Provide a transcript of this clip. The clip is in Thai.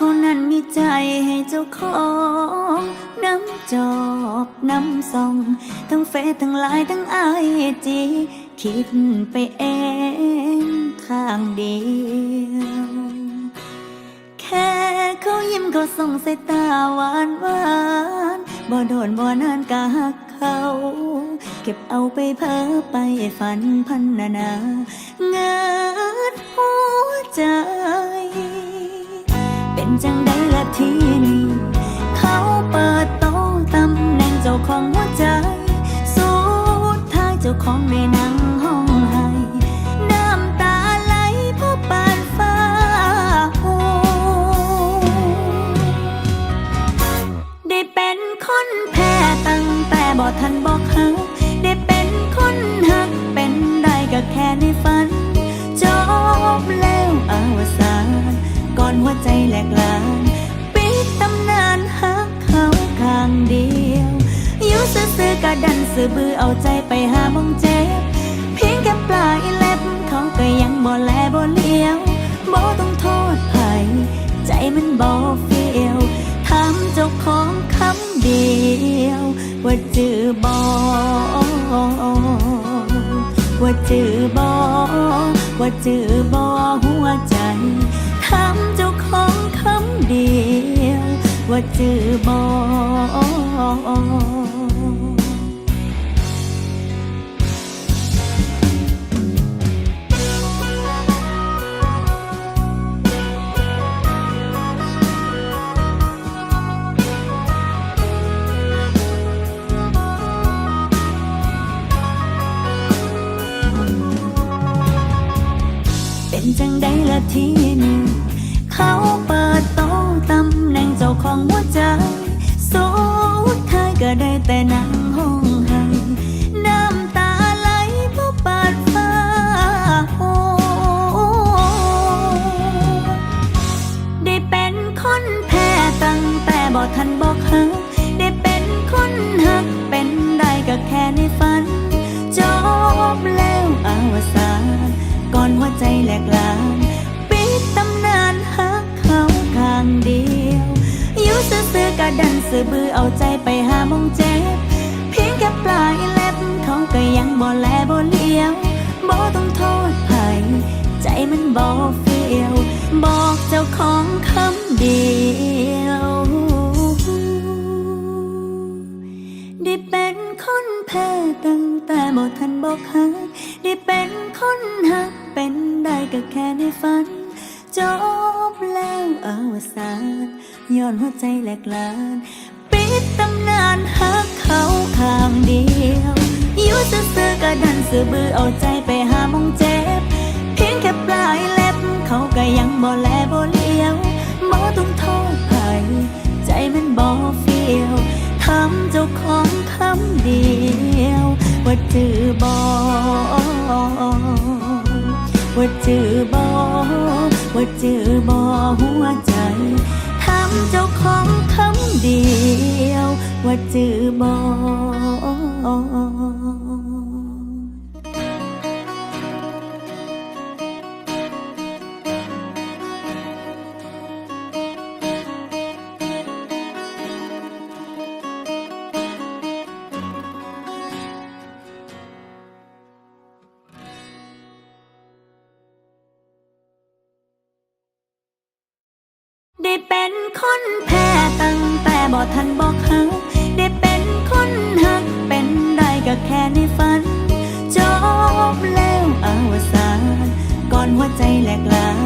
คนนั้นมีใจให้เจ้าของน้ำจอบน้ำส่อง ทั้งเฟซทั้งไลน์ทั้งไอจีคิดไปเองข้างเดียวแค่เขายิ้มเขาส่งสายตาหวานหวานบ่โดนบ่นานกะหักเขา เก็บเอาไปเพ้อไปฝันพันนานาเงิดหัวใจ จังได้ละทีนี้ เขาเปิดโต๊ะตำแหน่งเจ้าของหัวใจ สุดท้ายเจ้าของในนั่งห้องให้น้ำตาไหลเพราะปานฟ้าหูได้เป็นคนแพ้ตั้งแต่บ่ทันบอกหักได้เป็นคนหักเป็นได้ก็แค่ในฝัน จบแล้วอาวสานก่อนหัวใจแหลกลา ซื้อบือเอาใจไปหามองเจ็บเพียงแค่ปลายเล็บเขาก็ยังบ่แลบ่เลี้ยวบ่ต้องโทษไผใจมันบ่เฟียวถามเจ้าของคำเดียว ว่าจือบ่ว่าจือบ่ว่าจือบ่หัวใจถามเจ้าของคำเดียว ว่าจือบ่ จังได้ละทีนี้เขาเปิดโต๊ะตำแหน่งเจ้าของหัวใจสุดท้ายก็ได้แต่นั่งห้องให้น้ำตาไหลเพราะปาดฟ้าโหได้เป็นคนแพ้ตั้งแต่บ่ทันบอกหักได้เป็นคนหักเป็นได้ก็แค่ในฝัน จบแล้วอาวสานก่อนหัวใจแหลกลา ซื่อๆกะดันสือบือเอาใจไปหามองเจ็บเพียงแค่ปลายเล็บเขาก็ยังบ่แลบ่เลี้ยวบ่ต้องโทษไผใจมันบ่เฟียว บอกเจ้าของคำเดียวได้เป็นคนแพ้ตั้งแต่บ่ทันบอกหักได้เป็นคนหักเป็นได้ก็แค่ในฝัน จบแล้วอวสานย้อนหัวใจแหลกลาน ปิดตำนานหักเขาข้างเดียวอยู่ซื่อๆก็ดันสื่อบือเอาใจไปหามองเจ็บ เพียงแค่ปลายเล็บ เขาก็ยังบ่แลบ่เลี้ยวบ่ต้องโทษไผใจมันบ่เฟียวทำเจ้าของคำเดียว ว่าจือบ่ว่าจือบ่ ว่าเจอบ่หัวใจทำเจ้าของคำเดียว ว่าเจอบ่ คนแพ้ตั้งแต่บอทันบอกเขาได้เป็นคนหักเป็นได้ก็แค่ในฝัน จบแล้วอาวสานก่อนหัวใจแหลกลาน